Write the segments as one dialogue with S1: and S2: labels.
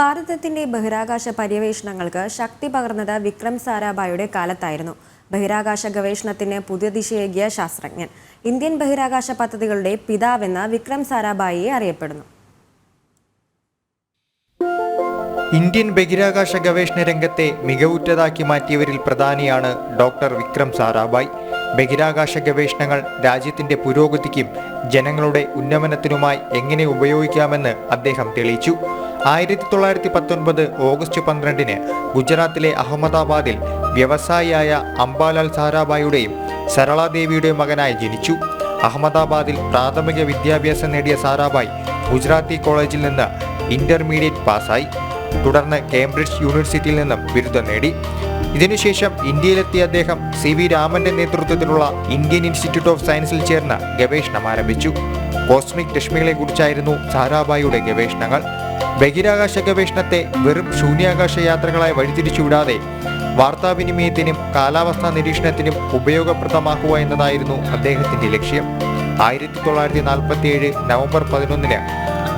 S1: ഭാരതത്തിന്റെ ബഹിരാകാശ പര്യവേഷണങ്ങൾക്ക് ശക്തി പകർന്നത് വിക്രം സാരാഭായുടെ കാലത്തായിരുന്നു. ബഹിരാകാശ ഗവേഷണത്തിന് പുതിയ ദിശയേകിയ ശാസ്ത്രജ്ഞൻ. ഇന്ത്യൻ ബഹിരാകാശ പദ്ധതികളുടെ പിതാവെന്ന് വിക്രം സാരാഭായിയെ അറിയപ്പെടുന്നു.
S2: ഇന്ത്യൻ ബഹിരാകാശ ഗവേഷണ രംഗത്തെ മികവുറ്റതാക്കി മാറ്റിയവരിൽ പ്രധാനിയാണ് ഡോക്ടർ വിക്രം സാരാഭായ്. ബഹിരാകാശ ഗവേഷണങ്ങൾ രാജ്യത്തിന്റെ പുരോഗതിക്കും ജനങ്ങളുടെ ഉന്നമനത്തിനുമായി എങ്ങനെ ഉപയോഗിക്കാമെന്ന് അദ്ദേഹം തെളിയിച്ചു. ആയിരത്തി തൊള്ളായിരത്തി പത്തൊൻപത് ഓഗസ്റ്റ് പന്ത്രണ്ടിന് ഗുജറാത്തിലെ അഹമ്മദാബാദിൽ വ്യവസായിയായ അംബാലാൽ സാരാഭായിയുടെയും സരളാദേവിയുടെയും മകനായി ജനിച്ചു. അഹമ്മദാബാദിൽ പ്രാഥമിക വിദ്യാഭ്യാസം നേടിയ സാരാഭായ് ഗുജറാത്തി കോളേജിൽ നിന്ന് ഇന്റർമീഡിയറ്റ് പാസ്സായി. തുടർന്ന് കേംബ്രിഡ്ജ് യൂണിവേഴ്സിറ്റിയിൽ നിന്നും ബിരുദം നേടി. ഇതിനുശേഷം ഇന്ത്യയിലെത്തിയ അദ്ദേഹം സി വി രാമന്റെ നേതൃത്വത്തിലുള്ള ഇന്ത്യൻ ഇൻസ്റ്റിറ്റ്യൂട്ട് ഓഫ് സയൻസിൽ ചേർന്ന് ഗവേഷണം ആരംഭിച്ചു. കോസ്മിക് രശ്മികളെക്കുറിച്ചായിരുന്നു സാരാഭായിയുടെ ഗവേഷണങ്ങൾ. ബഹിരാകാശ ഗവേഷണത്തെ വെറും ശൂന്യാകാശ യാത്രകളായി വഴിതിരിച്ചുവിടാതെ വാർത്താവിനിമയത്തിനും കാലാവസ്ഥാ നിരീക്ഷണത്തിനും ഉപയോഗപ്രദമാക്കുക എന്നതായിരുന്നു അദ്ദേഹത്തിന്റെ ലക്ഷ്യം. ആയിരത്തി തൊള്ളായിരത്തി നാൽപ്പത്തി ഏഴ് നവംബർ പതിനൊന്നിന്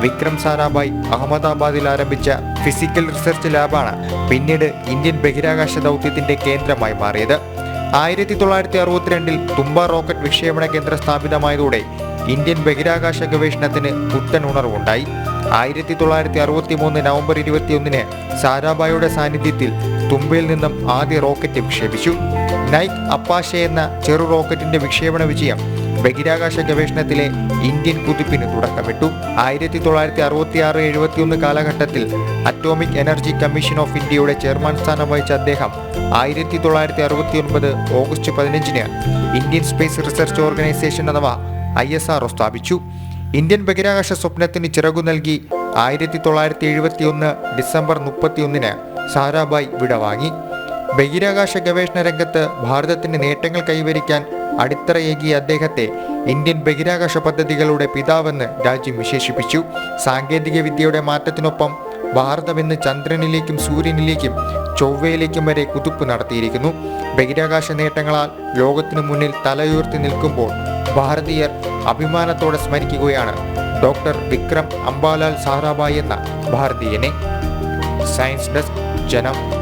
S2: വിക്രം സാരാഭായ് അഹമ്മദാബാദിൽ ആരംഭിച്ച ഫിസിക്കൽ റിസർച്ച് ലാബാണ് പിന്നീട് ഇന്ത്യൻ ബഹിരാകാശ ദൗത്യത്തിന്റെ കേന്ദ്രമായി മാറിയത്. ആയിരത്തി തൊള്ളായിരത്തി അറുപത്തിരണ്ടിൽ തുമ്പ റോക്കറ്റ് വിക്ഷേപണ കേന്ദ്രം സ്ഥാപിതമായതോടെ ഇന്ത്യൻ ബഹിരാകാശ ഗവേഷണത്തിന് പുത്തൻ ഉണർവുണ്ടായി. ആയിരത്തി തൊള്ളായിരത്തി അറുപത്തി മൂന്ന് നവംബർ ഇരുപത്തിയൊന്നിന് സാരാഭായിയുടെ സാന്നിധ്യത്തിൽ തുമ്പയിൽ നിന്നും ആദ്യ റോക്കറ്റ് വിക്ഷേപിച്ചു. നൈക് അപ്പാഷെ എന്ന ചെറു റോക്കറ്റിന്റെ വിക്ഷേപണ വിജയം ബഹിരാകാശ ഗവേഷണത്തിലെ ഇന്ത്യൻ കുതിപ്പിന് തുടക്കമിട്ടു. ആയിരത്തി തൊള്ളായിരത്തി അറുപത്തി ആറ് എഴുപത്തിയൊന്ന് കാലഘട്ടത്തിൽ അറ്റോമിക് എനർജി കമ്മീഷൻ ഓഫ് ഇന്ത്യയുടെ ചെയർമാൻ സ്ഥാനം വഹിച്ച അദ്ദേഹം ആയിരത്തി തൊള്ളായിരത്തി അറുപത്തി ഒൻപത് ഓഗസ്റ്റ് പതിനഞ്ചിന് ഇന്ത്യൻ സ്പേസ് റിസർച്ച് ഓർഗനൈസേഷൻ അഥവാ ഐ സ്ഥാപിച്ചു. ഇന്ത്യൻ ബഹിരാകാശ സ്വപ്നത്തിന് ചിറകു നൽകി ആയിരത്തി തൊള്ളായിരത്തി എഴുപത്തി ഒന്ന് ഡിസംബർ മുപ്പത്തിയൊന്നിന് സാരാഭായ് വിടവാങ്ങി ബഹിരാകാശ ഗവേഷണ രംഗത്ത് ഭാരതത്തിന് നേട്ടങ്ങൾ കൈവരിക്കാൻ അടിത്തറയേകിയ അദ്ദേഹത്തെ ഇന്ത്യൻ ബഹിരാകാശ പദ്ധതികളുടെ പിതാവെന്ന് രാജ്യം വിശേഷിപ്പിച്ചു. സാങ്കേതിക വിദ്യയുടെ മാറ്റത്തിനൊപ്പം ഭാരതം ഇന്ന് ചന്ദ്രനിലേക്കും സൂര്യനിലേക്കും ചൊവ്വയിലേക്കും വരെ കുതിപ്പ് നടത്തിയിരിക്കുന്നു. ബഹിരാകാശ നേട്ടങ്ങളാൽ ലോകത്തിനു മുന്നിൽ തലയുയർത്തി നിൽക്കുമ്പോൾ ഭാരതീയർ അഭിമാനത്തോടെ സ്മരിക്കുകയാണ് ഡോക്ടർ വിക്രം അംബാലാൽ സാറാബായി എന്ന ഭാരതീയനെ. സയൻസ് ഡെസ്ക് ജനം